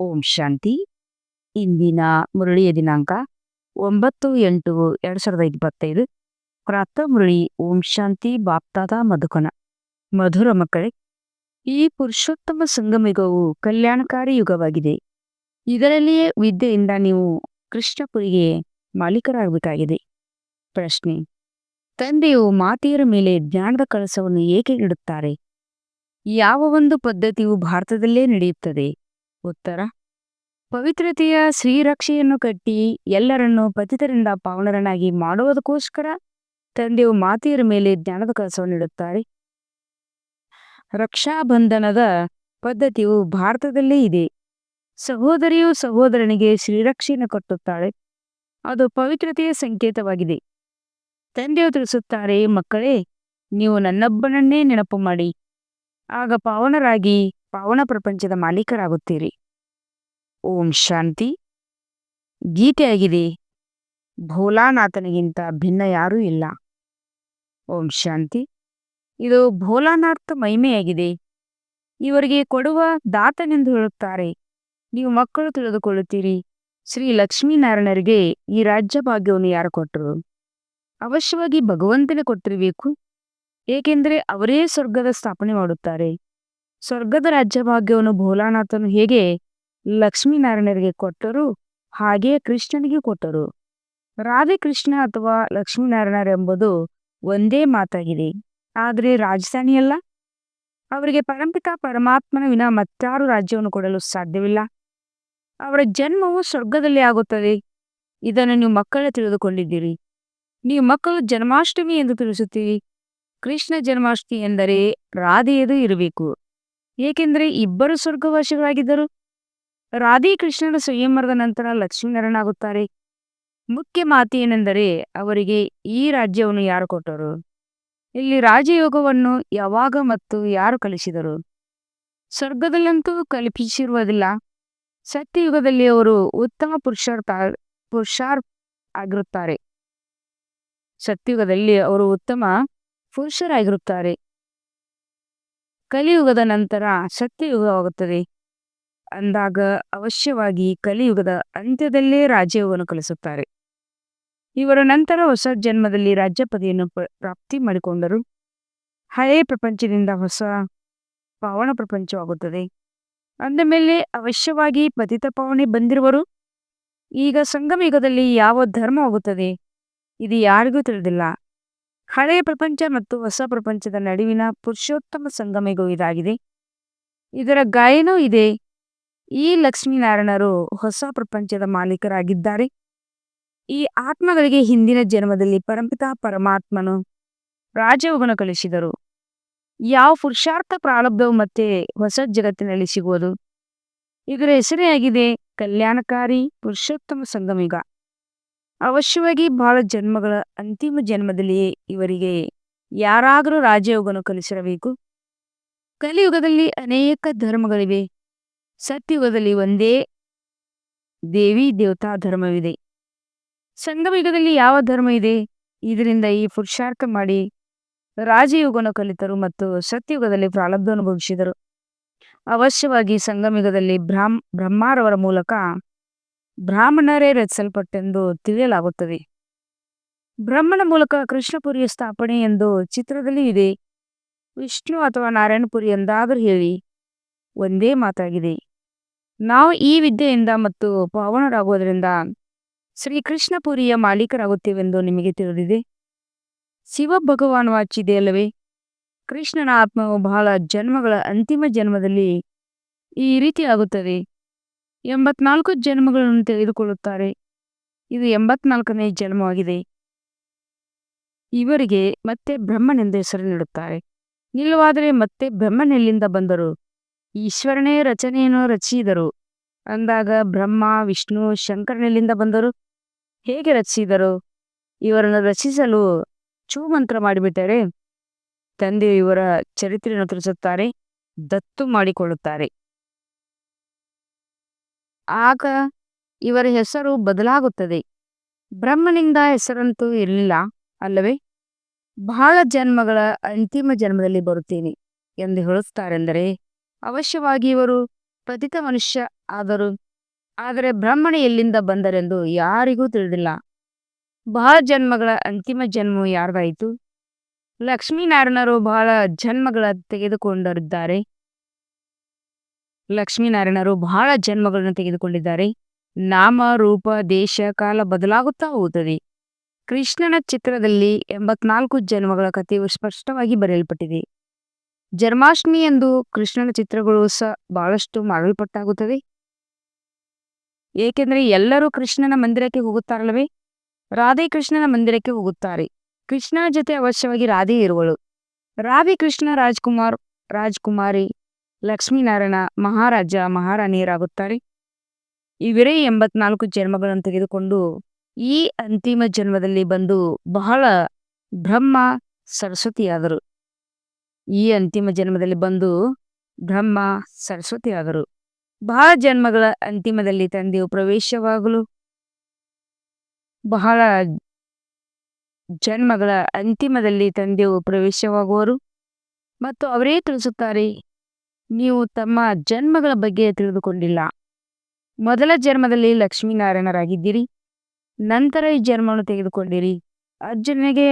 ಓಂ ಶಾಂತಿ. ಇಂದಿನ ಮುರಳಿಯ ದಿನಾಂಕ ಒಂಬತ್ತು ಎಂಟು ಎರಡು ಸಾವಿರದ ಇಪ್ಪತ್ತೈದು. ಪ್ರಾತ ಮುರಳಿ ಓಂ ಶಾಂತಿ ಬಾಪ್ತಾದ ಮಧುಕನ. ಮಧುರ ಮಕ್ಕಳೇ, ಈ ಪುರುಷೋತ್ತಮ ಸಂಗಮಯುಗವು ಕಲ್ಯಾಣಕಾರಿ ಯುಗವಾಗಿದೆ. ಇದರಲ್ಲಿಯೇ ವಿದ್ಯೆಯಿಂದ ನೀವು ಕೃಷ್ಣಪುರಿಗೆ ಮಾಲೀಕರಾಗಬೇಕಾಗಿದೆ. ಪ್ರಶ್ನೆ, ತಂದೆಯು ಮಾತೆಯರ ಮೇಲೆ ಜ್ಞಾನದ ಕಳಸವನ್ನು ಏಕೆ ಇಡುತ್ತಾರೆ ಯಾವ ಒಂದು ಪದ್ಧತಿಯು ಭಾರತದಲ್ಲೇ ನಡೆಯುತ್ತದೆ? ಉತ್ತರ. ಪವಿತ್ರತೆಯ ಶ್ರೀರಕ್ಷೆಯನ್ನು ಕಟ್ಟಿ ಎಲ್ಲರನ್ನು ಪತಿತರಿಂದ ಪಾವನರನ್ನಾಗಿ ಮಾಡುವುದಕ್ಕೋಸ್ಕರ ತಂದೆಯು ಮಾತೆಯರ ಮೇಲೆ ಜ್ಞಾನದ ಕೆಲಸವನ್ನು ನೀಡುತ್ತಾರೆ. ರಕ್ಷಾಬಂಧನದ ಪದ್ಧತಿಯು ಭಾರತದಲ್ಲೇ ಇದೆ. ಸಹೋದರಿಯು ಸಹೋದರನಿಗೆ ಶ್ರೀರಕ್ಷೆಯನ್ನು ಕಟ್ಟುತ್ತಾಳೆ. ಅದು ಪವಿತ್ರತೆಯ ಸಂಕೇತವಾಗಿದೆ. ತಂದೆಯು ತಿಳಿಸುತ್ತಾರೆ, ಮಕ್ಕಳೇ, ನೀವು ನನ್ನೊಬ್ಬನನ್ನೇ ನೆನಪು ಮಾಡಿ. ಆಗ ಪಾವನರಾಗಿ ಪಾವನ ಪ್ರಪಂಚದ ಮಾಲೀಕರಾಗುತ್ತೀರಿ. ಓಂ ಶಾಂತಿ. ಗೀತೆಯಾಗಿದೆ, ಭೋಲಾನಾಥನಿಗಿಂತ ಭಿನ್ನ ಯಾರೂ ಇಲ್ಲ. ಓಂ ಶಾಂತಿ. ಇದು ಭೋಲಾನಾಥ ಮಹಿಮೆಯಾಗಿದೆ. ಇವರಿಗೆ ಕೊಡುವ ದಾತನೆಂದು ಹೇಳುತ್ತಾರೆ. ನೀವು ಮಕ್ಕಳು ತಿಳಿದುಕೊಳ್ಳುತ್ತೀರಿ. ಶ್ರೀ ಲಕ್ಷ್ಮೀನಾರಾಯಣರಿಗೆ ಈ ರಾಜ್ಯ ಭಾಗ್ಯವನ್ನು ಯಾರು ಕೊಟ್ಟರು? ಅವಶ್ಯವಾಗಿ ಭಗವಂತನೇ ಕೊಟ್ಟಿರಬೇಕು. ಏಕೆಂದರೆ ಅವರೇ ಸ್ವರ್ಗದ ಸ್ಥಾಪನೆ ಮಾಡುತ್ತಾರೆ. ಸ್ವರ್ಗದ ರಾಜ್ಯ ಭಾಗ್ಯವನ್ನು ಭೋಲಾನಾಥನು ಹೇಗೆ ಲಕ್ಷ್ಮೀನಾರಾಯಣರಿಗೆ ಕೊಟ್ಟರು, ಹಾಗೆಯೇ ಕೃಷ್ಣನಿಗೆ ಕೊಟ್ಟರು. ರಾಧೆ ಕೃಷ್ಣ ಅಥವಾ ಲಕ್ಷ್ಮೀನಾರಾಯಣರೆಂಬುದು ಒಂದೇ ಮಾತಾಗಿದೆ. ಆದರೆ ರಾಜಧಾನಿಯಲ್ಲ? ಅವರಿಗೆ ಪರಂಪಿತ ಪರಮಾತ್ಮನ ವಿನ ಮತ್ತಾರು ರಾಜ್ಯವನ್ನು ಕೊಡಲು ಸಾಧ್ಯವಿಲ್ಲ. ಅವರ ಜನ್ಮವು ಸ್ವರ್ಗದಲ್ಲಿ ಆಗುತ್ತದೆ. ಇದನ್ನು ನೀವು ಮಕ್ಕಳೇ ತಿಳಿದುಕೊಂಡಿದ್ದೀರಿ. ನೀವು ಮಕ್ಕಳು ಜನ್ಮಾಷ್ಟಮಿ ಎಂದು ತಿಳಿಸುತ್ತೀರಿ. ಕೃಷ್ಣ ಜನ್ಮಾಷ್ಟಮಿ ಎಂದರೆ ರಾಧೆಯದು ಇರಬೇಕು. ಏಕೆಂದರೆ ಇಬ್ಬರು ಸ್ವರ್ಗವಾಸಿಗಳಾಗಿದ್ದರು. ರಾಧಿ ಕೃಷ್ಣನ ಸಂಯಮರದ ನಂತರ ಲಕ್ಷ್ಮೀನಾರಾಯಣಾಗುತ್ತಾರೆ ಮುಖ್ಯ ಮಾತು ಏನೆಂದರೆ ಅವರಿಗೆ ಈ ರಾಜ್ಯವನ್ನು ಯಾರು ಕೊಟ್ಟರು? ಇಲ್ಲಿ ರಾಜಯೋಗವನ್ನು ಯಾವಾಗ ಮತ್ತು ಯಾರು ಕಲಿಸಿದರು? ಸ್ವರ್ಗದಲ್ಲಂತೂ ಕಲ್ಪಿಸಿರುವುದಿಲ್ಲ. ಸತ್ಯಯುಗದಲ್ಲಿ ಅವರು ಉತ್ತಮ ಪುರುಷಾರ್ಥ ಪುರುಷಾರ್ ಆಗಿರುತ್ತಾರೆ. ಸತ್ಯಯುಗದಲ್ಲಿ ಅವರು ಉತ್ತಮ ಪುರುಷರಾಗಿರುತ್ತಾರೆ. ಕಲಿಯುಗದ ನಂತರ ಸತ್ಯಯುಗವಾಗುತ್ತದೆ ಅಂದಾಗ ಅವಶ್ಯವಾಗಿ ಕಲಿಯುಗದ ಅಂತ್ಯದಲ್ಲೇ ರಾಜ್ಯವನ್ನು ಕಲಿಸುತ್ತಾರೆ. ಇವರ ನಂತರ ಹೊಸ ಜನ್ಮದಲ್ಲಿ ರಾಜ್ಯಪದಿಯನ್ನು ಪ್ರಾಪ್ತಿ ಮಾಡಿಕೊಂಡರು. ಹಳೆಯ ಪ್ರಪಂಚದಿಂದ ಹೊಸ ಪಾವನ ಪ್ರಪಂಚವಾಗುತ್ತದೆ. ಅಂದ ಮೇಲೆ ಅವಶ್ಯವಾಗಿ ಪತಿತ ಪಾವನೆ ಬಂದಿರುವರು. ಈಗ ಸಂಗಮಯುಗದಲ್ಲಿ ಯಾವ ಧರ್ಮವಾಗುತ್ತದೆ ಇದು ಯಾರಿಗೂ ತಿಳಿದಿಲ್ಲ. ಹಳೆಯ ಪ್ರಪಂಚ ಮತ್ತು ಹೊಸ ಪ್ರಪಂಚದ ನಡುವಿನ ಪುರುಷೋತ್ತಮ ಸಂಗಮಿಗೂ ಇದಾಗಿದೆ. ಇದರ ಗಾಯನೂ ಇದೆ. ಈ ಲಕ್ಷ್ಮೀನಾರಾಯಣರು ಹೊಸ ಪ್ರಪಂಚದ ಮಾಲೀಕರಾಗಿದ್ದಾರೆ. ಈ ಆತ್ಮಗಳಿಗೆ ಹಿಂದಿನ ಜನ್ಮದಲ್ಲಿ ಪರಂಪಿತ ಪರಮಾತ್ಮನು ರಾಜಯೋಗನ ಕಲಿಸಿದರು. ಯಾವ ಪುರುಷಾರ್ಥ ಪ್ರಾರಬ್ಧವು ಮತ್ತೆ ಹೊಸ ಜಗತ್ತಿನಲ್ಲಿ ಸಿಗುವುದು? ಇದರ ಹೆಸರೇ ಆಗಿದೆ, ಕಲ್ಯಾಣಕಾರಿ ಪುರುಷೋತ್ತಮ ಸಂಗಮಯುಗ. ಅವಶ್ಯವಾಗಿ ಬಹಳ ಜನ್ಮಗಳ ಅಂತಿಮ ಜನ್ಮದಲ್ಲಿಯೇ ಇವರಿಗೆ ಯಾರಾದರೂ ರಾಜಯೋಗವನ್ನು ಕಲಿಸಿರಬೇಕು. ಕಲಿಯುಗದಲ್ಲಿ ಅನೇಕ ಧರ್ಮಗಳಿವೆ. ಸತ್ಯಯುಗದಲ್ಲಿ ಒಂದೇ ದೇವಿ ದೇವತಾ ಧರ್ಮವಿದೆ. ಸಂಗಮಯುಗದಲ್ಲಿ ಯಾವ ಧರ್ಮ ಇದೆ? ಇದರಿಂದ ಈ ಪುರುಷಾರ್ಥ ಮಾಡಿ ರಾಜಯುಗನ ಕಲಿತರು ಮತ್ತು ಸತ್ಯಯುಗದಲ್ಲಿ ಪ್ರಾರಬ್ಧವನ್ನು ಅನುಭವಿಸಿದರು. ಅವಶ್ಯವಾಗಿ ಸಂಗಮಯುಗದಲ್ಲಿ ಬ್ರಾಹ್ಮ, ಬ್ರಹ್ಮಾರವರ ಮೂಲಕ ಬ್ರಾಹ್ಮಣರೇ ರಚಿಸಲ್ಪಟ್ಟೆಂದು ತಿಳಿಯಲಾಗುತ್ತದೆ. ಬ್ರಹ್ಮನ ಮೂಲಕ ಕೃಷ್ಣಪುರಿಯ ಸ್ಥಾಪನೆ ಎಂದು ಚಿತ್ರದಲ್ಲಿ ಇದೆ. ವಿಷ್ಣು ಅಥವಾ ನಾರಾಯಣಪುರಿ ಎಂದಾದರೂ ಹೇಳಿ. ಒಂದೇ ಮಾತಾಗಿದೆ. ನಾವು ಈ ವಿದ್ಯೆಯಿಂದ ಮತ್ತು ಪಾವನರಾಗುವುದರಿಂದ ಶ್ರೀಕೃಷ್ಣಪುರಿಯ ಮಾಲೀಕರಾಗುತ್ತೇವೆಂದು ನಿಮಗೆ ತಿಳಿದಿದೆ. ಶಿವ ಭಗವಾನ್ ವಾಚಿದೆ ಅಲ್ಲವೇ? ಕೃಷ್ಣನ ಆತ್ಮವು ಬಹಳ ಜನ್ಮಗಳ ಅಂತಿಮ ಜನ್ಮದಲ್ಲಿ ಈ ರೀತಿ ಆಗುತ್ತದೆ ಎಂಬತ್ನಾಲ್ಕು ಜನ್ಮಗಳನ್ನು ತೆಗೆದುಕೊಳ್ಳುತ್ತಾರೆ. ಇದು ಎಂಬತ್ನಾಲ್ಕನೇ ಜನ್ಮವಾಗಿದೆ. ಇವರಿಗೆ ಮತ್ತೆ ಬ್ರಹ್ಮನೆಂದು ಹೆಸರು ನೀಡುತ್ತಾರೆ. ಇಲ್ಲವಾದರೆ ಮತ್ತೆ ಬ್ರಹ್ಮನೆಲ್ಲಿಂದ ಬಂದರು? ಈಶ್ವರನೇ ರಚನೆಯನ್ನು ರಚಿಸಿದರು. ಅಂದಾಗ ಬ್ರಹ್ಮ, ವಿಷ್ಣು, ಶಂಕರನೆಲ್ಲಿಂದ ಬಂದರು? ಹೇಗೆ ರಚಿಸಿದರು? ಇವರನ್ನು ರಚಿಸಲು ಚೂಮಂತ್ರ ಮಾಡಿಬಿಟ್ಟರೆ ತಂದೆಯು ಇವರ ಚರಿತ್ರೆಯನ್ನು ತಿಳಿಸುತ್ತಾರೆ, ದತ್ತು ಮಾಡಿಕೊಳ್ಳುತ್ತಾರೆ. ಆಗ ಇವರ ಹೆಸರು ಬದಲಾಗುತ್ತದೆ. ಬ್ರಹ್ಮನಿಂದ ಹೆಸರಂತೂ ಇರಲಿಲ್ಲ, ಅಲ್ಲವೇ? ಬಹಳ ಜನ್ಮಗಳ ಅಂತಿಮ ಜನ್ಮದಲ್ಲಿ ಬರುತ್ತೇನೆ ಎಂದು ಹೇಳುತ್ತಾರೆಂದರೆ, ಅವಶ್ಯವಾಗಿ ಇವರು ಪತಿತ ಮನುಷ್ಯ ಆದರೂ, ಆದರೆ ಬ್ರಹ್ಮಣ ಎಲ್ಲಿಂದ ಬಂದರೆಂದು ಯಾರಿಗೂ ತಿಳಿದಿಲ್ಲ. ಬಹಳ ಜನ್ಮಗಳ ಅಂತಿಮ ಜನ್ಮ ಯಾರ್ದಾಯಿತು? ಲಕ್ಷ್ಮೀನಾರಾಯಣರು ಬಹಳ ಜನ್ಮಗಳ ತೆಗೆದುಕೊಂಡಿದ್ದಾರೆ ಲಕ್ಷ್ಮೀನಾರಾಯಣರು ಬಹಳ ಜನ್ಮಗಳನ್ನು ತೆಗೆದುಕೊಂಡಿದ್ದಾರೆ. ನಾಮ, ರೂಪ, ದೇಶ, ಕಾಲ ಬದಲಾಗುತ್ತಾ ಹೋಗುತ್ತದೆ. ಕೃಷ್ಣನ ಚಿತ್ರದಲ್ಲಿ ಎಂಬತ್ನಾಲ್ಕು ಜನ್ಮಗಳ ಕಥೆಯು ಸ್ಪಷ್ಟವಾಗಿ ಬರೆಯಲ್ಪಟ್ಟಿದೆ. ಜನ್ಮಾಷ್ಟಮಿ ಎಂದು ಕೃಷ್ಣನ ಚಿತ್ರಗಳು ಸಹ ಬಹಳಷ್ಟು ಮಾಡಲ್ಪಟ್ಟಾಗುತ್ತದೆ ಏಕೆಂದರೆ ಎಲ್ಲರೂ ಕೃಷ್ಣನ ಮಂದಿರಕ್ಕೆ ಹೋಗುತ್ತಾರಲ್ಲವೇ? ರಾಧೆ ಕೃಷ್ಣನ ಮಂದಿರಕ್ಕೆ ಹೋಗುತ್ತಾರೆ. ಕೃಷ್ಣನ ಜೊತೆ ಅವಶ್ಯವಾಗಿ ರಾಧೆ ಇರುವಳು. ರಾಧೆ ಕೃಷ್ಣ ರಾಜ್ಕುಮಾರ್, ರಾಜ್ಕುಮಾರಿ ಲಕ್ಷ್ಮೀನಾರಾಯಣ ಮಹಾರಾಜ ಮಹಾರಾಣಿಯರಾಗುತ್ತಾರೆ. ಇವರೇ ಎಂಬತ್ನಾಲ್ಕು ಜನ್ಮಗಳನ್ನು ತೆಗೆದುಕೊಂಡು ಈ ಅಂತಿಮ ಜನ್ಮದಲ್ಲಿ ಬಂದು ಬಹಳ ಬ್ರಹ್ಮ ಸರಸ್ವತಿಯಾದರು. ಈ ಅಂತಿಮ ಜನ್ಮದಲ್ಲಿ ಬಂದು ಬ್ರಹ್ಮ ಸರಸ್ವತಿಯಾದರು. ಬಹಳ ಜನ್ಮಗಳ ಅಂತಿಮದಲ್ಲಿ ತಂದೆಯು ಪ್ರವೇಶವಾಗಲು ಬಹಳ ಜನ್ಮಗಳ ಅಂತಿಮದಲ್ಲಿ ತಂದೆಯು ಪ್ರವೇಶವಾಗುವರು. ಮತ್ತು ಅವರೇ ತಿಳಿಸುತ್ತಾರೆ ನೀವು ತಮ್ಮ ಜನ್ಮಗಳ ಬಗ್ಗೆ ತಿಳಿದುಕೊಂಡಿಲ್ಲ. ಮೊದಲ ಜನ್ಮದಲ್ಲಿ ಲಕ್ಷ್ಮೀನಾರಾಯಣರಾಗಿದ್ದೀರಿ. ನಂತರ ಈ ಜನ್ಮವನ್ನು ತೆಗೆದುಕೊಂಡಿರಿ. ಅರ್ಜುನನಿಗೆ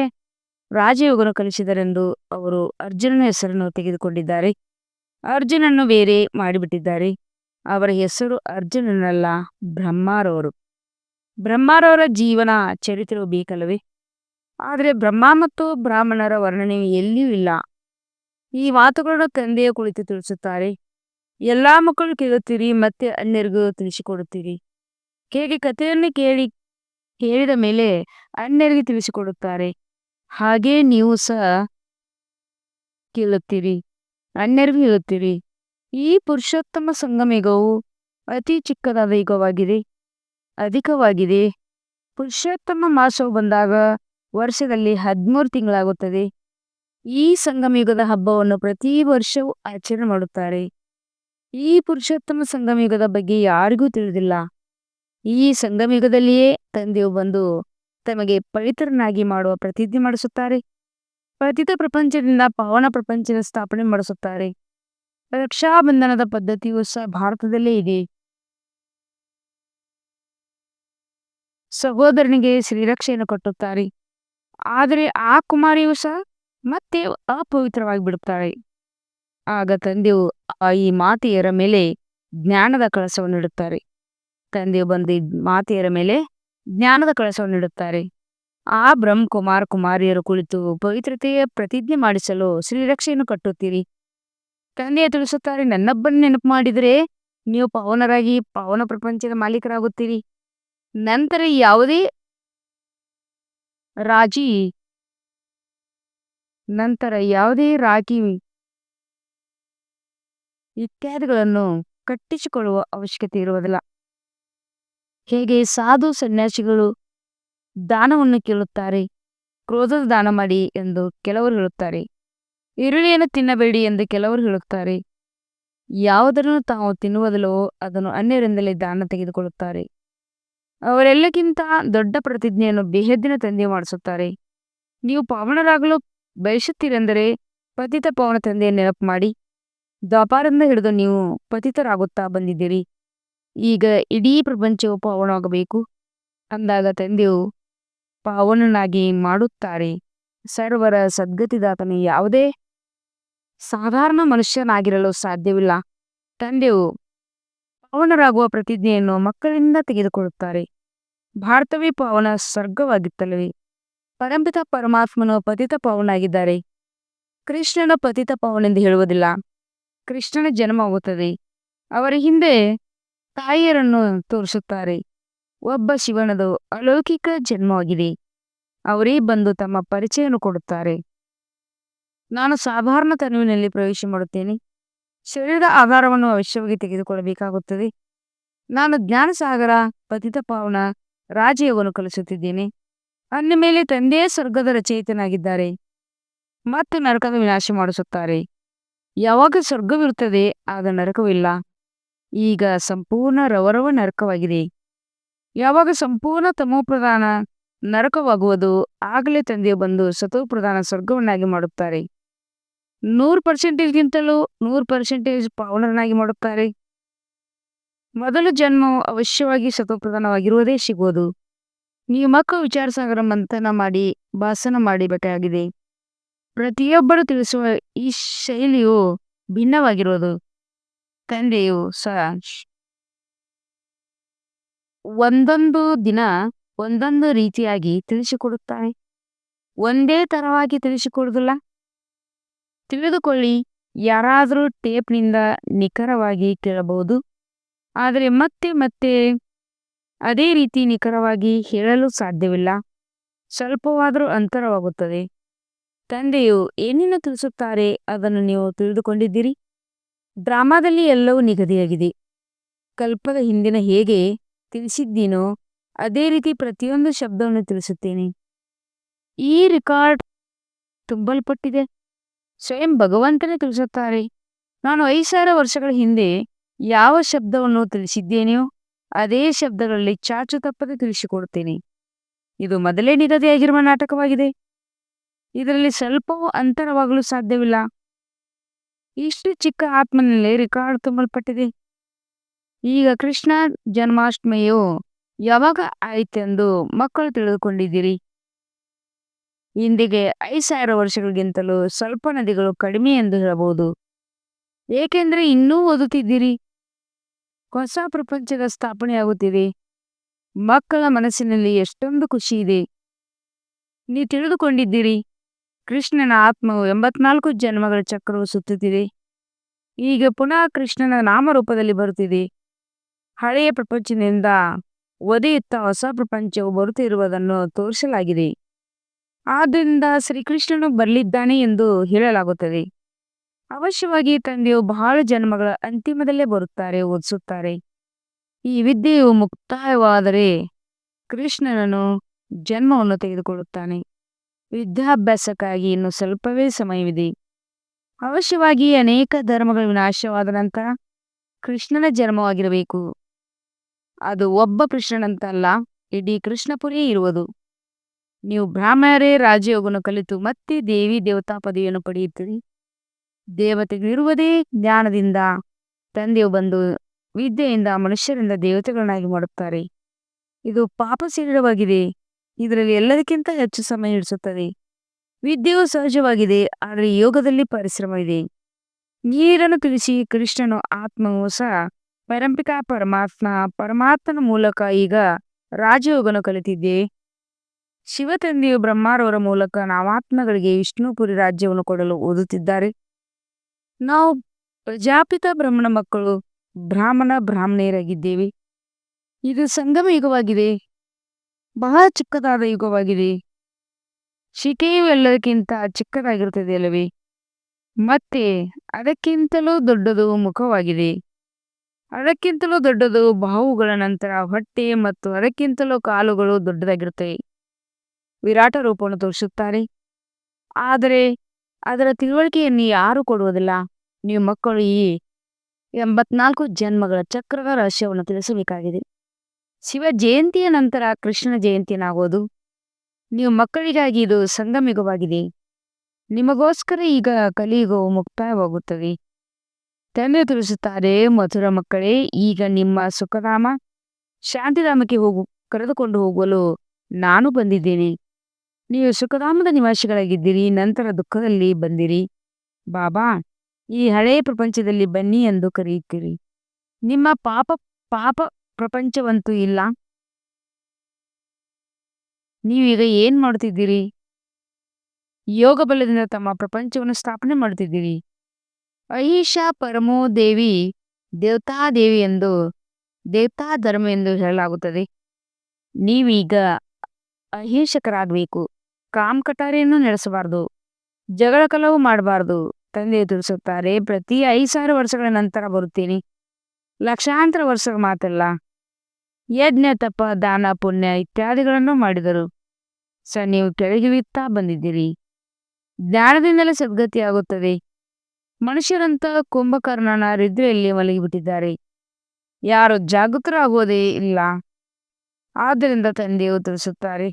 ರಾಜಯೋಗನು ಕಲಿಸಿದರೆಂದು ಅವರು ಅರ್ಜುನನ ಹೆಸರನ್ನು ತೆಗೆದುಕೊಂಡಿದ್ದಾರೆ. ಅರ್ಜುನನ್ನು ಬೇರೆ ಮಾಡಿಬಿಟ್ಟಿದ್ದಾರೆ. ಅವರ ಹೆಸರು ಅರ್ಜುನನಲ್ಲ, ಬ್ರಹ್ಮಾರವರು. ಬ್ರಹ್ಮಾರವರ ಜೀವನ ಚರಿತ್ರೆಯು ಬೇಕಲ್ಲವೇ? ಆದರೆ ಬ್ರಹ್ಮ ಮತ್ತು ಬ್ರಾಹ್ಮಣರ ವರ್ಣನೆ ಎಲ್ಲಿಯೂ ಇಲ್ಲ. ಈ ಮಾತುಗಳನ್ನು ತಂದೆಯ ಕುಳಿತು ತಿಳಿಸುತ್ತಾರೆ. ಎಲ್ಲಾ ಮಕ್ಕಳು ಕೇಳುತ್ತೀರಿ, ಮತ್ತೆ ಅನ್ಯರಿಗೂ ತಿಳಿಸಿಕೊಡುತ್ತೀರಿ. ಹೇಗೆ ಕಥೆಯನ್ನು ಕೇಳಿ, ಕೇಳಿದ ಮೇಲೆ ಅನ್ಯರಿಗೆ ತಿಳಿಸಿಕೊಡುತ್ತಾರೆ. ಹಾಗೆ ನೀವು ಸಹ ಕೇಳುತ್ತೀರಿ, ಅನ್ಯರಿಗೂ ಹೇಳುತ್ತೀರಿ. ಈ ಪುರುಷೋತ್ತಮ ಸಂಗಮ ಯುಗವು ಅತಿ ಚಿಕ್ಕದಾದ ಯುಗವಾಗಿದೆ, ಅಧಿಕವಾಗಿದೆ. ಪುರುಷೋತ್ತಮ ಮಾಸವು ಬಂದಾಗ ವರ್ಷದಲ್ಲಿ ಹದಿಮೂರು ತಿಂಗಳಾಗುತ್ತದೆ. ಈ ಸಂಗಮಯುಗದ ಹಬ್ಬವನ್ನು ಪ್ರತಿ ವರ್ಷವೂ ಆಚರಣೆ ಮಾಡುತ್ತಾರೆ. ಈ ಪುರುಷೋತ್ತಮ ಸಂಗಮಯುಗದ ಬಗ್ಗೆ ಯಾರಿಗೂ ತಿಳಿದಿಲ್ಲ. ಈ ಸಂಗಮಯುಗದಲ್ಲಿಯೇ ತಂದೆಯು ಬಂದು ತಮಗೆ ಪವಿತ್ರನಾಗಿ ಮಾಡುವ ಪ್ರತಿಜ್ಞೆ ಮಾಡಿಸುತ್ತಾರೆ. ಪತಿತ ಪ್ರಪಂಚದಿಂದ ಪಾವನ ಪ್ರಪಂಚದ ಸ್ಥಾಪನೆ ಮಾಡಿಸುತ್ತಾರೆ. ರಕ್ಷಾಬಂಧನದ ಪದ್ಧತಿಯು ಸಹ ಭಾರತದಲ್ಲೇ ಇದೆ. ಸಹೋದರನಿಗೆ ಶ್ರೀರಕ್ಷೆಯನ್ನು ಕಟ್ಟುತ್ತಾರೆ. ಆದರೆ ಆ ಕುಮಾರಿಯು ಸಹ ಮತ್ತೆ ಅಪವಿತ್ರವಾಗಿ ಬಿಡುತ್ತಾಳೆ ಆಗ ತಂದೆಯು ಈ ಮಾತೆಯರ ಮೇಲೆ ಜ್ಞಾನದ ಕಳಸವನ್ನು ಇಡುತ್ತಾರೆ. ತಂದೆಯು ಬಂದು ಮಾತೆಯರ ಮೇಲೆ ಜ್ಞಾನದ ಕಳಸವನ್ನು ಇಡುತ್ತಾರೆ. ಆ ಬ್ರಹ್ಮ ಕುಮಾರ್ ಕುಮಾರಿಯರು ಕುಳಿತು ಪವಿತ್ರತೆಯ ಪ್ರತಿಜ್ಞೆ ಮಾಡಿಸಲು ಶ್ರೀರಕ್ಷೆಯನ್ನು ಕಟ್ಟುತ್ತೀರಿ. ತಂದೆಯ ತಿಳಿಸುತ್ತಾರೆ, ನನ್ನೊಬ್ಬನ ನೆನಪು ಮಾಡಿದರೆ ನೀವು ಪಾವನರಾಗಿ ಪಾವನ ಪ್ರಪಂಚದ ಮಾಲೀಕರಾಗುತ್ತೀರಿ. ನಂತರ ಯಾವುದೇ ರಾಜಿ ನಂತರ ಯಾವುದೇ ರಾಗಿ ಇತ್ಯಾದಿಗಳನ್ನು ಕಟ್ಟಿಸಿಕೊಳ್ಳುವ ಅವಶ್ಯಕತೆ ಇರುವುದಿಲ್ಲ. ಹೇಗೆ ಸಾಧು ಸನ್ಯಾಸಿಗಳು ದಾನವನ್ನು ಕೇಳುತ್ತಾರೆ? ಕ್ರೋಧದ ದಾನ ಮಾಡಿ ಎಂದು ಕೆಲವರು ಹೇಳುತ್ತಾರೆ. ಈರುಳ್ಳಿಯನ್ನು ತಿನ್ನಬೇಡಿ ಎಂದು ಕೆಲವರು ಹೇಳುತ್ತಾರೆ. ಯಾವುದನ್ನು ತಾವು ತಿನ್ನುವುದಿಲ್ಲವೋ ಅದನ್ನು ಅನ್ಯರಿಂದಲೇ ದಾನ ತೆಗೆದುಕೊಳ್ಳುತ್ತಾರೆ. ಅವರೆಲ್ಲಕ್ಕಿಂತ ದೊಡ್ಡ ಪ್ರತಿಜ್ಞೆಯನ್ನು ಬೇಹದ್ದಿನ ತಂದೆ ಮಾಡಿಸುತ್ತಾರೆ. ನೀವು ಪಾವನರಾಗಲು ಬಯಸುತ್ತೀರೆಂದರೆ ಪತಿತ ಪವನ ತಂದೆಯ ನೆನಪು ಮಾಡಿ. ದ್ವಾಪಾರದಿಂದ ಹಿಡಿದು ನೀವು ಪತಿತರಾಗುತ್ತಾ ಬಂದಿದ್ದೀರಿ. ಈಗ ಇಡೀ ಪ್ರಪಂಚವು ಪಾವನವಾಗಬೇಕು. ಅಂದಾಗ ತಂದೆಯು ಪಾವನನಾಗಿ ಮಾಡುತ್ತಾರೆ. ಸರ್ವರ ಸದ್ಗತಿದಾತನು ಯಾವುದೇ ಸಾಧಾರಣ ಮನುಷ್ಯನಾಗಿರಲು ಸಾಧ್ಯವಿಲ್ಲ. ತಂದೆಯು ಪಾವನರಾಗುವ ಪ್ರತಿಜ್ಞೆಯನ್ನು ಮಕ್ಕಳಿಂದ ತೆಗೆದುಕೊಳ್ಳುತ್ತಾರೆ. ಭಾರತವೇ ಪಾವನ ಸ್ವರ್ಗವಾಗಿತ್ತಲ್ಲವೇ? ಪರಂಪಿತ ಪರಮಾತ್ಮನು ಪತಿತ ಪವನಾಗಿದ್ದಾರೆ. ಕೃಷ್ಣನ ಪತಿತ ಪಾವನೆಂದು ಹೇಳುವುದಿಲ್ಲ. ಕೃಷ್ಣನ ಜನ್ಮವಾಗುತ್ತದೆ ಅವರ ಹಿಂದೆ ತಾಯಿಯರನ್ನು ತೋರಿಸುತ್ತಾರೆ. ಒಬ್ಬ ಶಿವನದು ಅಲೌಕಿಕ ಜನ್ಮವಾಗಿದೆ. ಅವರೇ ಬಂದು ತಮ್ಮ ಪರಿಚಯವನ್ನು ಕೊಡುತ್ತಾರೆ. ನಾನು ಸಾಧಾರಣ ತನುವಿನಲ್ಲಿ ಪ್ರವೇಶ ಮಾಡುತ್ತೇನೆ. ಶರೀರದ ಆಧಾರವನ್ನು ಅವಶ್ಯವಾಗಿ ತೆಗೆದುಕೊಳ್ಳಬೇಕಾಗುತ್ತದೆ. ನಾನು ಜ್ಞಾನಸಾಗರ ಪತಿತ ಪಾವನ ರಾಜಯೋಗವನ್ನು ಕಲಿಸುತ್ತಿದ್ದೇನೆ. ಅಂದ ಮೇಲೆ ತಂದೆಯೇ ಸ್ವರ್ಗದ ರಚಯಿತನಾಗಿದ್ದಾರೆ. ಮತ್ತು ನರಕದ ವಿನಾಶ ಮಾಡಿಸುತ್ತಾರೆ. ಯಾವಾಗ ಸ್ವರ್ಗವಿರುತ್ತದೆ, ಆಗ ನರಕವಿಲ್ಲ. ಈಗ ಸಂಪೂರ್ಣ ರವರವ ನರಕವಾಗಿದೆ. ಯಾವಾಗ ಸಂಪೂರ್ಣ ತಮೋಪ್ರಧಾನ ನರಕವಾಗುವುದು, ಆಗಲೇ ತಂದೆಯು ಬಂದು ಸತೋಪ್ರಧಾನ ಸ್ವರ್ಗವನ್ನಾಗಿ ಮಾಡುತ್ತಾರೆ. ನೂರು ಪರ್ಸೆಂಟೇಜ್ಗಿಂತಲೂ ನೂರು ಪರ್ಸೆಂಟೇಜ್ ಪಾವನರನ್ನಾಗಿ ಮಾಡುತ್ತಾರೆ. ಮೊದಲು ಜನ್ಮವು ಅವಶ್ಯವಾಗಿ ಸತೋಪ್ರಧಾನವಾಗಿರುವುದೇ ಸಿಗುವುದು. ನೀವು ಮಕ್ಕಳು ವಿಚಾರ ಸಾಗರ ಮಂಥನ ಮಾಡಿ, ಭಾಷಣ ಮಾಡಬೇಕಾಗಿದೆ ಪ್ರತಿಯೊಬ್ಬರು ತಿಳಿಸುವ ಈ ಶೈಲಿಯು ಭಿನ್ನವಾಗಿರುವುದು ತಂದೆಯು ಸಹ ಒಂದೊಂದು ದಿನ ಒಂದೊಂದು ರೀತಿಯಾಗಿ ತಿಳಿಸಿಕೊಡುತ್ತಾರೆ ಒಂದೇ ತರವಾಗಿ ತಿಳಿಸಿಕೊಡುವುದಿಲ್ಲ ತಿಳಿದುಕೊಳ್ಳಿ, ಯಾರಾದರೂ ಟೇಪ್ನಿಂದ ನಿಖರವಾಗಿ ಕೇಳಬಹುದು. ಆದರೆ ಮತ್ತೆ ಮತ್ತೆ ಅದೇ ರೀತಿ ನಿಖರವಾಗಿ ಹೇಳಲು ಸಾಧ್ಯವಿಲ್ಲ. ಸ್ವಲ್ಪವಾದರೂ ಅಂತರವಾಗುತ್ತದೆ. ತಂದೆಯು ಏನೇನು ತಿಳಿಸುತ್ತಾರೆ ಅದನ್ನು ನೀವು ತಿಳಿದುಕೊಂಡಿದ್ದೀರಿ? ಡ್ರಾಮಾದಲ್ಲಿ ಎಲ್ಲವೂ ನಿಗದಿಯಾಗಿದೆ. ಕಲ್ಪದ ಹಿಂದಿನ ಹೇಗೆ ತಿಳಿಸಿದ್ದೀನೋ ಅದೇ ರೀತಿ ಪ್ರತಿಯೊಂದು ಶಬ್ದವನ್ನು ತಿಳಿಸುತ್ತೇನೆ. ಈ ರೆಕಾರ್ಡ್ ತುಂಬಲ್ಪಟ್ಟಿದೆ. ಸ್ವಯಂ ಭಗವಂತನೇ ತಿಳಿಸುತ್ತಾರೆ. ನಾನು ಐದು ಸಾವಿರ ವರ್ಷಗಳ ಹಿಂದೆ ಯಾವ ಶಬ್ದವನ್ನು ತಿಳಿಸಿದ್ದೇನೆಯೋ ಅದೇ ಶಬ್ದಗಳಲ್ಲಿ ಚಾಚು ತಪ್ಪದೆ ತಿಳಿಸಿಕೊಡುತ್ತೇನೆ. ಇದು ಮೊದಲೇ ನಿಗದಿಯಾಗಿರುವ ನಾಟಕವಾಗಿದೆ. ಇದರಲ್ಲಿ ಸ್ವಲ್ಪವೂ ಅಂತರವಾಗಲು ಸಾಧ್ಯವಿಲ್ಲ. ಇಷ್ಟು ಚಿಕ್ಕ ಆತ್ಮನಲ್ಲಿ ರೆಕಾರ್ಡ್ ತುಂಬಲ್ಪಟ್ಟಿದೆ. ಈಗ ಕೃಷ್ಣ ಜನ್ಮಾಷ್ಟಮಿಯು ಯಾವಾಗ ಆಯ್ತೆಂದು ಮಕ್ಕಳು ತಿಳಿದುಕೊಂಡಿದ್ದೀರಿ? ಇಂದಿಗೆ ಐದು ಸಾವಿರ ವರ್ಷಗಳಿಗಿಂತಲೂ ಸ್ವಲ್ಪ ನದಿಗಳು ಕಡಿಮೆ ಎಂದು ಹೇಳಬಹುದು. ಏಕೆಂದರೆ ಇನ್ನೂ ಓದುತ್ತಿದ್ದೀರಿ. ಹೊಸ ಪ್ರಪಂಚದ ಸ್ಥಾಪನೆಯಾಗುತ್ತಿದೆ ಮಕ್ಕಳ ಮನಸ್ಸಿನಲ್ಲಿ ಎಷ್ಟೊಂದು ಖುಷಿ ಇದೆ. ನೀವು ತಿಳಿದುಕೊಂಡಿದ್ದೀರಿ, ಕೃಷ್ಣನ ಆತ್ಮವು ಎಂಬತ್ನಾಲ್ಕು ಜನ್ಮಗಳ ಚಕ್ರವು ಸುತ್ತುತ್ತಿದೆ. ಈಗ ಪುನಃ ಕೃಷ್ಣನ ನಾಮರೂಪದಲ್ಲಿ ಬರುತ್ತಿದೆ. ಹಳೆಯ ಪ್ರಪಂಚದಿಂದ ಒದೆಯುತ್ತಾ ಹೊಸ ಪ್ರಪಂಚವು ಬರುತ್ತಿರುವುದನ್ನು ತೋರಿಸಲಾಗಿದೆ. ಆದ್ದರಿಂದ ಶ್ರೀಕೃಷ್ಣನು ಬರಲಿದ್ದಾನೆ ಎಂದು ಹೇಳಲಾಗುತ್ತದೆ. ಅವಶ್ಯವಾಗಿ ತಂದೆಯು ಬಹಳ ಜನ್ಮಗಳ ಅಂತಿಮದಲ್ಲೇ ಬರುತ್ತಾರೆ, ಓದಿಸುತ್ತಾರೆ. ಈ ವಿದ್ಯೆಯು ಮುಕ್ತಾಯವಾದರೆ ಕೃಷ್ಣನನ್ನು ಜನ್ಮವನ್ನು ತೆಗೆದುಕೊಳ್ಳುತ್ತಾನೆ. ವಿದ್ಯಾಭ್ಯಾಸಕ್ಕಾಗಿ ಇನ್ನು ಸ್ವಲ್ಪವೇ ಸಮಯವಿದೆ. ಅವಶ್ಯವಾಗಿ ಅನೇಕ ಧರ್ಮಗಳ ವಿನಾಶವಾದ ನಂತರ ಕೃಷ್ಣನ ಜನ್ಮವಾಗಿರಬೇಕು. ಅದು ಒಬ್ಬ ಕೃಷ್ಣನಂತಲ್ಲ, ಇಡೀ ಕೃಷ್ಣಪುರಿಯೇ ಇರುವುದು. ನೀವು ಬ್ರಾಹ್ಮಣರೇ ರಾಜಯೋಗವನ್ನು ಕಲಿತು ಮತ್ತೆ ದೇವಿ ದೇವತಾ ಪದವಿಯನ್ನು ಪಡೆಯುತ್ತೀರಿ. ದೇವತೆಗಳಿರುವುದೇ ಜ್ಞಾನದಿಂದ. ತಂದೆಯು ಬಂದು ವಿದ್ಯೆಯಿಂದ ಮನುಷ್ಯರಿಂದ ದೇವತೆಗಳನ್ನಾಗಿ ಮಾಡುತ್ತಾರೆ. ಇದು ಪಾಪ ಇದರಲ್ಲಿ ಎಲ್ಲದಕ್ಕಿಂತ ಹೆಚ್ಚು ಸಮಯ ಹಿಡಿಸುತ್ತದೆ. ವಿದ್ಯೆಯು ಸಹಜವಾಗಿದೆ, ಆದರೆ ಯೋಗದಲ್ಲಿ ಪರಿಶ್ರಮ ಇದೆ ನೀರನ್ನು ತಿಳಿಸಿ ಕೃಷ್ಣನು ಆತ್ಮವು ಸಹ ಪರಂಪಿಕಾ ಪರಮಾತ್ಮ, ಪರಮಾತ್ಮನ ಮೂಲಕ ಈಗ ರಾಜಯೋಗನು ಕಲಿತಿದ್ದೆ. ಶಿವ ತಂದೆಯು ಬ್ರಹ್ಮಾರವರ ಮೂಲಕ ನಾವಾತ್ಮಗಳಿಗೆ ವಿಷ್ಣುಪುರಿ ರಾಜ್ಯವನ್ನು ಕೊಡಲು ಓದುತ್ತಿದ್ದಾರೆ. ನಾವು ಪ್ರಜಾಪಿತ ಬ್ರಹ್ಮಣ ಮಕ್ಕಳು, ಬ್ರಾಹ್ಮಣ ಬ್ರಾಹ್ಮಣೆಯರಾಗಿದ್ದೇವೆ. ಇದು ಸಂಗಮ ಯುಗವಾಗಿದೆ. ಬಹಳ ಚಿಕ್ಕದಾದ ಯುಗವಾಗಿದೆ. ಶಿಕೆಯು ಎಲ್ಲದಕ್ಕಿಂತ ಚಿಕ್ಕದಾಗಿರುತ್ತದೆ ಅಲ್ಲವೇ ಮತ್ತೆ ಅದಕ್ಕಿಂತಲೂ ದೊಡ್ಡದು ಮುಖವಾಗಿದೆ. ಅದಕ್ಕಿಂತಲೂ ದೊಡ್ಡದು ಬಾಹುಗಳ ನಂತರ ಹೊಟ್ಟೆ ಮತ್ತು ಅದಕ್ಕಿಂತಲೂ ಕಾಲುಗಳು ದೊಡ್ಡದಾಗಿರುತ್ತವೆ. ವಿರಾಟ ರೂಪವನ್ನು ತೋರಿಸುತ್ತಾರೆ. ಆದರೆ ಅದರ ತಿಳುವಳಿಕೆಯನ್ನು ಯಾರು ಕೊಡುವುದಿಲ್ಲ? ನೀವು ಮಕ್ಕಳು ಈ ಎಂಬತ್ನಾಲ್ಕು ಜನ್ಮಗಳ ಚಕ್ರದ ರಹಸ್ಯವನ್ನು ತಿಳಿಸಬೇಕಾಗಿದೆ. ಶಿವ ಜಯಂತಿಯ ನಂತರ ಕೃಷ್ಣ ಜಯಂತಿಯನ್ನಾಗೋದು ನೀವು ಮಕ್ಕಳಿಗಾಗಿ ಇದು ಸಂಗಮಿಗವಾಗಿದೆ. ನಿಮಗೋಸ್ಕರ ಈಗ ಕಲಿಯುಗವು ಮುಕ್ತಾಯವಾಗುತ್ತದೆ. ತಂದೆ ತಿಳಿಸುತ್ತಾರೆ, ಮಧುರ ಮಕ್ಕಳೇ, ಈಗ ನಿಮ್ಮ ಸುಖಧಾಮ, ಶಾಂತಿಧಾಮಕ್ಕೆ ಹೋಗು, ಕರೆದುಕೊಂಡು ಹೋಗಲು ನಾನು ಬಂದಿದ್ದೇನೆ. ನೀವು ಸುಖಧಾಮದ ನಿವಾಸಿಗಳಾಗಿದ್ದೀರಿ, ನಂತರ ದುಃಖದಲ್ಲಿ ಬಂದಿರಿ. ಬಾಬಾ, ಈ ಹಳೆಯ ಪ್ರಪಂಚದಲ್ಲಿ ಬನ್ನಿ ಎಂದು ಕರೆಯುತ್ತೀರಿ. ನಿಮ್ಮ ಪಾಪ ಪಾಪ ಪ್ರಪಂಚವಂತೂ ಇಲ್ಲ. ನೀವೀಗ ಏನ್ ಮಾಡುತ್ತಿದ್ದೀರಿ? ಯೋಗ ಬಲದಿಂದ ತಮ್ಮ ಪ್ರಪಂಚವನ್ನು ಸ್ಥಾಪನೆ ಮಾಡುತ್ತಿದ್ದೀರಿ. ಅಹಿಷಾ ಪರಮೋ ದೇವಿ ದೇವತಾದೇವಿ ಎಂದು, ದೇವತಾ ಧರ್ಮ ಎಂದು ಹೇಳಲಾಗುತ್ತದೆ. ನೀವೀಗ ಅಹಿಂಸಕರಾಗಬೇಕು ಕಾಮ್ ಕಟಾರಿಯನ್ನು ನಡೆಸಬಾರದು. ಜಗಳ ಕಲವು ಮಾಡಬಾರದು. ತಂದೆ ತಿಳಿಸುತ್ತಾರೆ ಪ್ರತಿ ಐದು ಸಾವಿರ ವರ್ಷಗಳ ನಂತರ ಬರುತ್ತೇನೆ. ಲಕ್ಷಾಂತರ ವರ್ಷಗಳ ಮಾತಲ್ಲ. ಯಜ್ಞ, ತಪ, ದಾನ, ಪುಣ್ಯ ಇತ್ಯಾದಿಗಳನ್ನು ಮಾಡಿದರು. ಸ ನೀವು ಕೆಳಗಿಳಿಯುತ್ತಾ ಬಂದಿದ್ದೀರಿ. ಜ್ಞಾನದಿಂದಲೇ ಸದ್ಗತಿಯಾಗುತ್ತದೆ. ಮನುಷ್ಯರಂತ ಕುಂಭಕರ್ಣನ ರಿದ್ರೆಯಲ್ಲಿ ಮಲಗಿಬಿಟ್ಟಿದ್ದಾರೆ. ಯಾರು ಜಾಗೃತರಾಗುವುದೇ ಇಲ್ಲ. ಆದ್ದರಿಂದ ತಂದೆಯು ತಿಳಿಸುತ್ತಾರೆ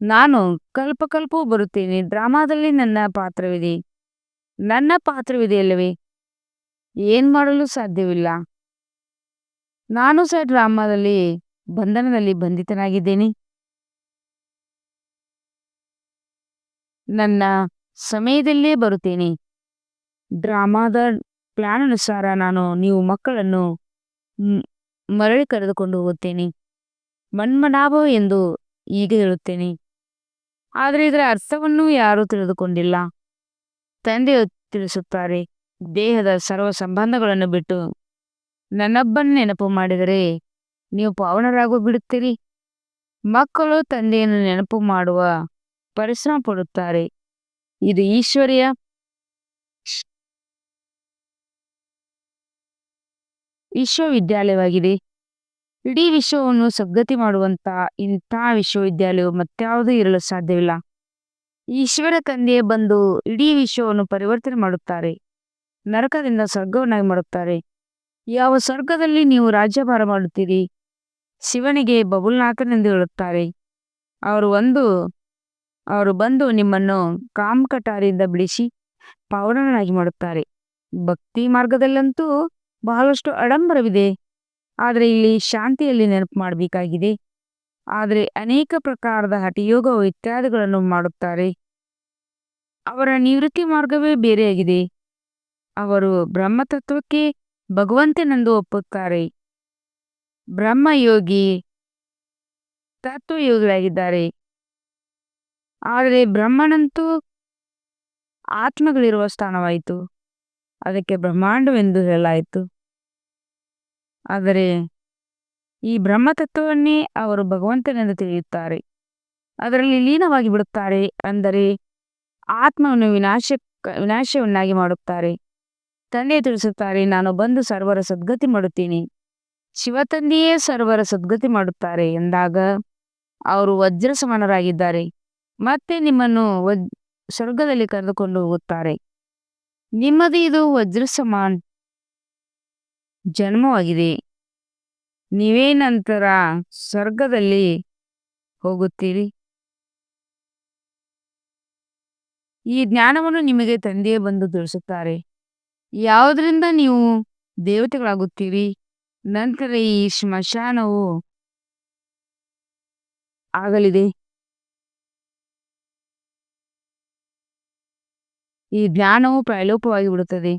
ನಾನು ಕಲ್ಪಕಲ್ಪವೂ ಬರುತ್ತೇನೆ. ಡ್ರಾಮಾದಲ್ಲಿ ನನ್ನ ಪಾತ್ರವಿದೆ. ನನ್ನ ಪಾತ್ರವಿದೆಯಲ್ಲವೇ ಏನು ಮಾಡಲು ಸಾಧ್ಯವಿಲ್ಲ. ನಾನು ಸಹ ಡ್ರಾಮಾದಲ್ಲಿ, ಬಂಧನದಲ್ಲಿ ಬಂಧಿತನಾಗಿದ್ದೇನೆ. ನನ್ನ ಸಮಯದಲ್ಲೇ ಬರುತ್ತೇನೆ. ಡ್ರಾಮಾದ ಪ್ಲಾನ್ ಅನುಸಾರ ನಾನು ನೀವು ಮಕ್ಕಳನ್ನು ಮರಳಿ ಕರೆದುಕೊಂಡು ಹೋಗುತ್ತೇನೆ. ಮನ್ಮನಾಭ ಎಂದು ಈಗ ಹೇಳುತ್ತೇನೆ. ಆದರೆ ಇದರ ಅರ್ಥವನ್ನು ಯಾರೂ ತಿಳಿದುಕೊಂಡಿಲ್ಲ. ತಂದೆಯು ತಿಳಿಸುತ್ತಾರೆ, ದೇಹದ ಸರ್ವ ಸಂಬಂಧಗಳನ್ನು ಬಿಟ್ಟು ನನ್ನೊಬ್ಬನ ನೆನಪು ಮಾಡಿದರೆ ನೀವು ಪಾವನರಾಗೋ ಬಿಡುತ್ತೀರಿ. ಮಕ್ಕಳು ತಂದೆಯನ್ನು ನೆನಪು ಮಾಡುವ ಪರಿಶ್ರಮ ಪಡುತ್ತಾರೆ. ಇದು ಈಶ್ವರ್ಯ ವಿಶ್ವವಿದ್ಯಾಲಯವಾಗಿದೆ. ಇಡೀ ವಿಶ್ವವನ್ನು ಸದ್ಗತಿ ಮಾಡುವಂತ ಇಂಥ ವಿಶ್ವವಿದ್ಯಾಲಯವು ಮತ್ಯಾವುದೂ ಇರಲು ಸಾಧ್ಯವಿಲ್ಲ. ಈಶ್ವರ ತಂದೆಯೇ ಬಂದು ಇಡೀ ವಿಶ್ವವನ್ನು ಪರಿವರ್ತನೆ ಮಾಡುತ್ತಾರೆ. ನರಕದಿಂದ ಸ್ವರ್ಗವನ್ನಾಗಿ ಮಾಡುತ್ತಾರೆ. ಯಾವ ಸ್ವರ್ಗದಲ್ಲಿ ನೀವು ರಾಜ್ಯಭಾರ ಮಾಡುತ್ತೀರಿ? ಶಿವನಿಗೆ ಬಬುಲ್ನಾಥನೆಂದು ಹೇಳುತ್ತಾರೆ. ಅವರು ಒಂದು ಅವರು ಬಂದು ನಿಮ್ಮನ್ನು ಕಾಮಕಟಾರಿಯಿಂದ ಬಿಡಿಸಿ ಪಾವನನಾಗಿ ಮಾಡುತ್ತಾರೆ. ಭಕ್ತಿ ಮಾರ್ಗದಲ್ಲಂತೂ ಬಹಳಷ್ಟು ಆಡಂಬರವಿದೆ ಆದರೆ ಇಲ್ಲಿ ಶಾಂತಿಯಲ್ಲಿ ನೆನಪು ಮಾಡಬೇಕಾಗಿದೆ. ಆದರೆ ಅನೇಕ ಪ್ರಕಾರದ ಹಠಯೋಗ ಇತ್ಯಾದಿಗಳನ್ನು ಮಾಡುತ್ತಾರೆ. ಅವರ ನಿವೃತ್ತಿ ಮಾರ್ಗವೇ ಬೇರೆಯಾಗಿದೆ. ಅವರು ಬ್ರಹ್ಮತತ್ವಕ್ಕೆ ಭಗವಂತನೆಂದು ಒಪ್ಪುತ್ತಾರೆ. ಬ್ರಹ್ಮಯೋಗಿ ತತ್ವಯೋಗಿಗಳಾಗಿದ್ದಾರೆ ಆದರೆ ಬ್ರಹ್ಮನಂತೂ ಆತ್ಮಗಳಿರುವ ಸ್ಥಾನವಾಯಿತು. ಅದಕ್ಕೆ ಬ್ರಹ್ಮಾಂಡವೆಂದು ಹೇಳಲಾಯಿತು. ಆದರೆ ಈ ಬ್ರಹ್ಮತತ್ವವನ್ನೇ ಅವರು ಭಗವಂತನೆಂದು ತಿಳಿಯುತ್ತಾರೆ. ಅದರಲ್ಲಿ ಲೀನವಾಗಿ ಬಿಡುತ್ತಾರೆ ಅಂದರೆ ಆತ್ಮವನ್ನು ವಿನಾಶ ವಿನಾಶವನ್ನಾಗಿ ಮಾಡುತ್ತಾರೆ. ತಂದೆ ತಿಳಿಸುತ್ತಾರೆ, ನಾನು ಬಂದು ಸರ್ವರ ಸದ್ಗತಿ ಮಾಡುತ್ತೀನಿ. ಶಿವತಂದೆಯೇ ಸರ್ವರ ಸದ್ಗತಿ ಮಾಡುತ್ತಾರೆ ಎಂದಾಗ ಅವರು ವಜ್ರ ಸಮಾನರಾಗಿದ್ದಾರೆ ಮತ್ತೆ ನಿಮ್ಮನ್ನು ವಜ್, ಸ್ವರ್ಗದಲ್ಲಿ ಕರೆದುಕೊಂಡು ಹೋಗುತ್ತಾರೆ. ನಿಮ್ಮದು ಇದು ವಜ್ರ ಸಮಾನ್ ಜನ್ಮವಾಗಿದೆ. ನೀವೇ ನಂತರ ಸ್ವರ್ಗದಲ್ಲಿ ಹೋಗುತ್ತೀರಿ. ಈ ಜ್ಞಾನವನ್ನು ನಿಮಗೆ ತಂದೆಯೇ ಬಂದು ತಿಳಿಸುತ್ತಾರೆ ಯಾವುದರಿಂದ ನೀವು ದೇವತೆಗಳಾಗುತ್ತೀರಿ? ನಂತರ ಈ ಶ್ಮಶಾನವು ಆಗಲಿದೆ. ಈ ಜ್ಞಾನವು ಪ್ರಲೋಪವಾಗಿ ಬಿಡುತ್ತದೆ.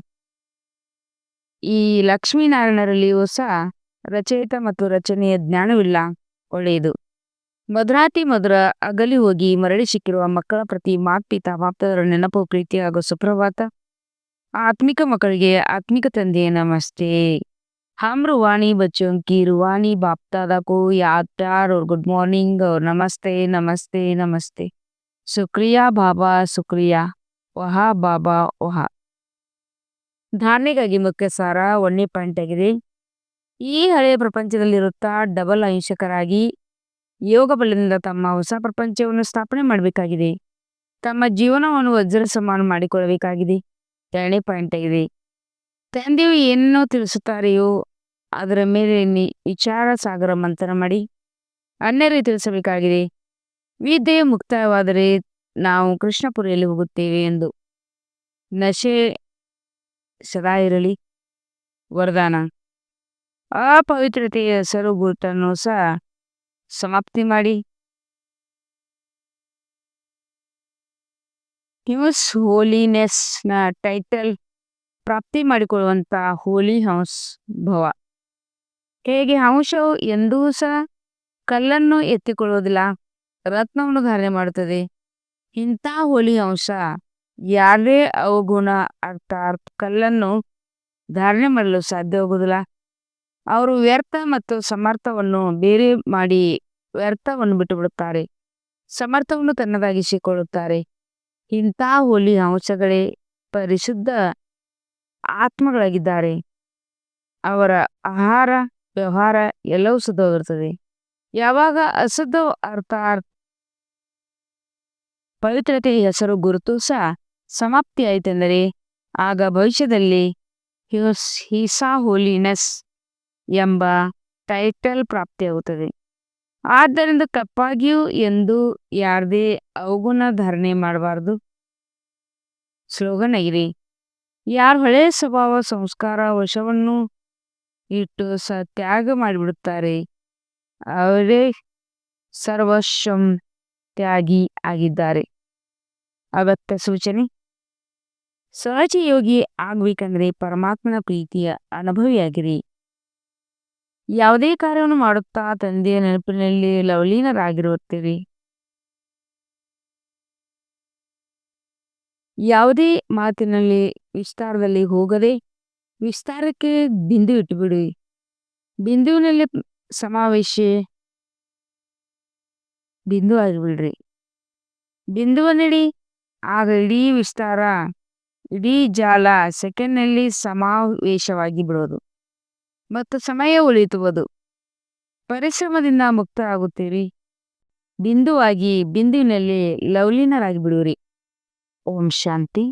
ಈ ಲಕ್ಷ್ಮೀನಾರಾಯಣರಲ್ಲಿಯೂ ಸಹ ರಚಯಿತ ಮತ್ತು ರಚನೆಯ ಜ್ಞಾನವಿಲ್ಲ. ಒಳ್ಳೆಯದು. ಮಧುರಾತಿ ಮಧುರ ಅಗಲಿ ಹೋಗಿ ಮರಳಿ ಸಿಕ್ಕಿರುವ ಮಕ್ಕಳ ಪ್ರತಿ ಮಾಪಿತ ಮಾಪ್ತದರ ನೆನಪು, ಪ್ರೀತಿ ಹಾಗೂ ಸುಪ್ರಭಾತ. ಆತ್ಮಿಕ ಮಕ್ಕಳಿಗೆ ಆತ್ಮಿಕ ತಂದೆಯ ನಮಸ್ತೆ. ಹಾಮ್ರು ವಾಣಿ ಬಚ್ಚೋಂಕಿ ರುವಾಣಿ ಬಾಪ್ತಾದ ಕೋ ಯಾರ್ ಅವ್ರ ಗುಡ್ ಮಾರ್ನಿಂಗ್ ಅವ್ರ ನಮಸ್ತೆ ನಮಸ್ತೆ ನಮಸ್ತೆ. ಸುಕ್ರಿಯಾ ಬಾಬಾ, ಸುಕ್ರಿಯಾ. ವಹಾ ಬಾಬಾ, ವಹಾ. ಧಾರಣೆಗಾಗಿ ಮುಖ್ಯ ಸಾರ ಒಂದನೇ ಪಾಯಿಂಟ್ ಆಗಿದೆ. ಈ ಹಳೆಯ ಪ್ರಪಂಚದಲ್ಲಿರುತ್ತಾ ಡಬಲ್ ಅಹಿಂಸಕರಾಗಿ ಯೋಗ ಬಲದಿಂದ ತಮ್ಮ ಹೊಸ ಪ್ರಪಂಚವನ್ನು ಸ್ಥಾಪನೆ ಮಾಡಬೇಕಾಗಿದೆ. ತಮ್ಮ ಜೀವನವನ್ನು ವಜ್ರ ಸಮಾನ ಮಾಡಿಕೊಳ್ಳಬೇಕಾಗಿದೆ. ಎರಡನೇ ಪಾಯಿಂಟ್ ಆಗಿದೆ. ತಂದೆಯು ಏನನ್ನೋ ತಿಳಿಸುತ್ತಾರೆಯೋ ಅದರ ಮೇಲೆ ವಿಚಾರ ಸಾಗರ ಮಂಥನ ಮಾಡಿ ಅನ್ಯರಿಗೆ ತಿಳಿಸಬೇಕಾಗಿದೆ. ವಿದ್ಯೆಯು ಮುಕ್ತಾಯವಾದರೆ ನಾವು ಕೃಷ್ಣಪುರಿಯಲ್ಲಿ ಹೋಗುತ್ತೇವೆ ಎಂದು. ನಶೆ ಸದಾ ಇರಲಿ ವರದಾನ. ಅಪವಿತ್ರತೆಯ ಹೆಸರು ಗುರುತನ್ನು ಸಹ ಸಮಾಪ್ತಿ ಮಾಡಿ. ಹಿಮಸ್ ಹೋಲಿನೆಸ್ನ ಟೈಟಲ್ ಪ್ರಾಪ್ತಿ ಮಾಡಿಕೊಳ್ಳುವಂಥ ಹೋಲಿ ಹೌಸ್ ಭವ. ಹೇಗೆ ಅಂಶವು ಎಂದೂ ಸಹ ಕಲ್ಲನ್ನು ಎತ್ತಿಕೊಳ್ಳುವುದಿಲ್ಲ, ರತ್ನವನ್ನು ಧಾರಣೆ ಮಾಡುತ್ತದೆ. ಇಂಥ ಹೋಲಿ ಅಂಶ ಯಾರೇ ಅವಗುಣ ಅರ್ಥಾತ್ ಕಲ್ಲನ್ನು ಧಾರಣೆ ಮಾಡಲು ಸಾಧ್ಯವಾಗುವುದಿಲ್ಲ. ಅವರು ವ್ಯರ್ಥ ಮತ್ತು ಸಮರ್ಥವನ್ನು ಬೇರೆ ಮಾಡಿ ವ್ಯರ್ಥವನ್ನು ಬಿಟ್ಟು ಬಿಡುತ್ತಾರೆ ಸಮರ್ಥವನ್ನು ತನ್ನದಾಗಿಸಿಕೊಳ್ಳುತ್ತಾರೆ. ಇಂಥ ಹೋಲಿ ಅಂಶಗಳೇ ಪರಿಶುದ್ಧ ಆತ್ಮಗಳಾಗಿದ್ದಾರೆ. ಅವರ ಆಹಾರ, ವ್ಯವಹಾರ ಎಲ್ಲವೂ ಶುದ್ಧವಾಗಿರುತ್ತದೆ. ಯಾವಾಗ ಅಶುದ್ಧ ಅರ್ಥ ಪವಿತ್ರತೆಯ ಹೆಸರು ಗುರುತು ಸಹ ಸಮಾಪ್ತಿ ಆಯಿತೆಂದರೆ ಆಗ ಭವಿಷ್ಯದಲ್ಲಿ ಹ್ಯೂಸ್ ಹೀಸಾ ಹೋಲಿನೆಸ್ ಎಂಬ ಟೈಟಲ್ ಪ್ರಾಪ್ತಿಯಾಗುತ್ತದೆ. ಆದ್ದರಿಂದ ತಪ್ಪಾಗಿಯೂ ಎಂದು ಯಾರದೇ ಅವಗುಣ ಧಾರಣೆ ಮಾಡಬಾರದು. ಸ್ಲೋಗನ್ ಆಗಿದೆ ಯಾರ ಹಳೆಯ ಸ್ವಭಾವ, ಸಂಸ್ಕಾರ, ವಶವನ್ನು ಇಟ್ಟು ಸ ತ್ಯಾಗ ಮಾಡಿಬಿಡುತ್ತಾರೆ, ಅವರೇ ಸರ್ವಸ್ವಂ ತ್ಯಾಗಿ ಆಗಿದ್ದಾರೆ. ಅಗತ್ಯ ಸೂಚನೆ. ಸಹಜ ಯೋಗಿ ಆಗ್ಬೇಕಂದ್ರೆ ಪರಮಾತ್ಮನ ಪ್ರೀತಿಯ ಅನುಭವಿಯಾಗಿರಿ. ಯಾವುದೇ ಕಾರ್ಯವನ್ನು ಮಾಡುತ್ತಾ ತಂದೆಯ ನೆನಪಿನಲ್ಲಿ ಲವಲೀನರಾಗಿರುತ್ತೀರಿ. ಯಾವುದೇ ಮಾತಿನಲ್ಲಿ ವಿಸ್ತಾರದಲ್ಲಿ ಹೋಗದೆ ವಿಸ್ತಾರಕ್ಕೆ ಬಿಂದು ಇಟ್ಟುಬಿಡಿ. ಬಿಂದುವಿನಲ್ಲಿ ಸಮಾವೇಶ ಬಿಂದು ಆಗಿಬಿಡ್ರಿ. ಬಿಂದುವನ್ನಿಡಿ, ಆಗ ಇಡೀ ವಿಸ್ತಾರ ಇಡೀ ಜಾಲ ಸೆಕೆಂಡ್ನಲ್ಲಿ ಸಮಾವೇಶವಾಗಿ ಬಿಡೋದು. ಮತ್ತು ಸಮಯ ಉಳಿತುವುದು. ಪರಿಶ್ರಮದಿಂದ ಮುಕ್ತ ಆಗುತ್ತೀರಿ. ಬಿಂದುವಾಗಿ ಬಿಂದುವಿನಲ್ಲಿ ಲವಲೀನರಾಗಿ ಬಿಡುವಿರಿ ಓಂ ಶಾಂತಿ.